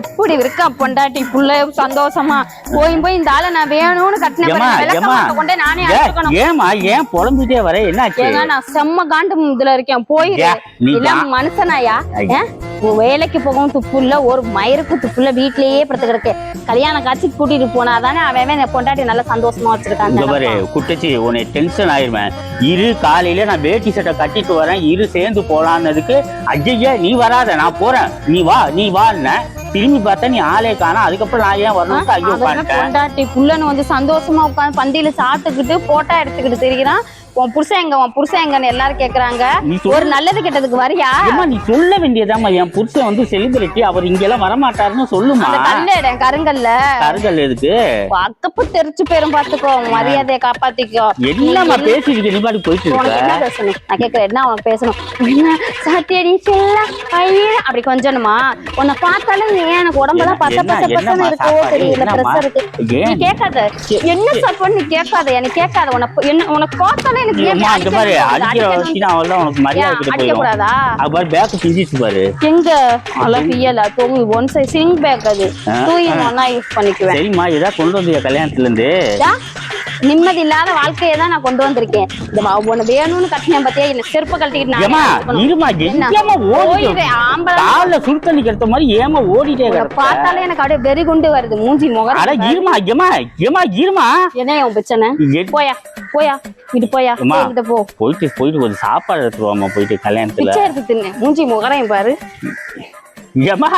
எப்படி இருக்கா பொண்டாட்டி? புள்ள சந்தோஷமா. போய் போய் இந்த ஆளை நான் வேணும்னு கட்டின ஏம்மா, ஏம்மா. கொண்டே நானே ஏம்மா ஏன் புலம்பிட்டே வர? ஏங்க நான் செம்ம காண்டு இதுல இருக்கேன். தான். மனுஷனாயா? வேலைக்கு போகவும் துப்பு இல்ல ஒரு மயிருக்கு துப்பு இல்ல வீட்லயே படுத்து கிடக்கு கல்யாண காட்சிக்கு கூட்டிட்டு போனா தானே அவன் பொண்டாட்டி நல்லா சந்தோஷமா பாரு குட்டச்சி உன்னை டென்ஷன் ஆயிருவேன் இரு காலையில நான் வேட்டி சட்டை கட்டிட்டு வரேன். இரு சேர்ந்து போலான்னதுக்கு ஐயா நீ வராத நான் போறேன். நீ வா நீ வான்னு திரும்பி பார்த்தா நீ ஆளே காணோம் அதுக்கப்புறம் நான் ஏன் வரணும் ஐயோ பொண்டாட்டி புள்ளன்னு வந்து சந்தோஷமா உட்காந்து பந்தியில சாப்பிட்டுக்கிட்டு போட்டோ எடுத்துக்கிட்டு தெரிகிறான் உன் புருஷன் எங்க உன் புருஷன் எங்கன்னு எல்லாரும் கேக்குறாங்க. ஒரு நல்லது கெட்டதுக்கு வரியா? நீ சொல்ல வேண்டியதாம்மா. என் புருஷன் வந்து செலிபிரிட்டி அவர் இங்கெல்லாம் வரமாட்டாருன்னு சொல்லுமா? கல்லு கருங்கல்ல. கருங்கல் எதுக்கு? அக்கப்ப தெரிச்சு பேரும் பாத்துக்கோ மரியாதையை காப்பாத்திக்கோ. என்னம்மா பேசிட்டு நீ பாட்டு போயிட்டு என்ன பேசணும்? நான் கேக்குறேன் என்ன உனக்கு பேசணும்? என்ன? சாத்தியடி செல்ல அப்படி கொஞ்சணுமா? உன்னை பார்த்தாலும் நீ எனக்கு உடம்பெல்லாம் பத்த என்னம்மா பத்தன்னு இருக்கோ? தெரியல? பிரஷர் இருக்கு. நீ கேட்காத என்ன சாப்பாடு நீ கேட்காத எனக்கு கேட்காத உனக்கு என்ன உனக்கு ஏன் அம்மா இந்த மாதிரி? அடிக்கிற. வச்சு உனக்கு மரியாதை கிட்ட போயிடும். கூடாதா? அது பாரு பேக்கு பிஞ்சிச்சு பாரு. எங்க? நல்லா பியல தொங்கு. ஒன் சிங் பேக் அது. இன் ஒன்னா யூஸ் பண்ணிக்குவேன். சரிம்மா ஏதாவது கொண்டு வந்தியா கல்யாணத்துல இருந்து நிம்மதி இல்லாத வாழ்க்கையை தான் நான் கொண்டு வந்திருக்கேன். இந்த உன்னை வேணும்னு கட்டினேன் பாத்தியா? என்ன செருப்பு கழட்டிக்கிட்டு மாதிரி ஏமா ஓடிட்டே பார்த்தாலே எனக்கு அப்படியே வெறி குண்டு வருது. மூஞ்சி முகம் அட இருமா ஏமா ஏமா இருமா என்ன உன் பிரச்சனை? போயா போயா இது போயா. போய்கிட்ட போ. போயிட்டு போயிட்டு ஒரு சாப்பாடு எடுத்துருவாமா போயிட்டு கல்யாணத்துல. மூஞ்சி முகரையும் பாரு. ஏமா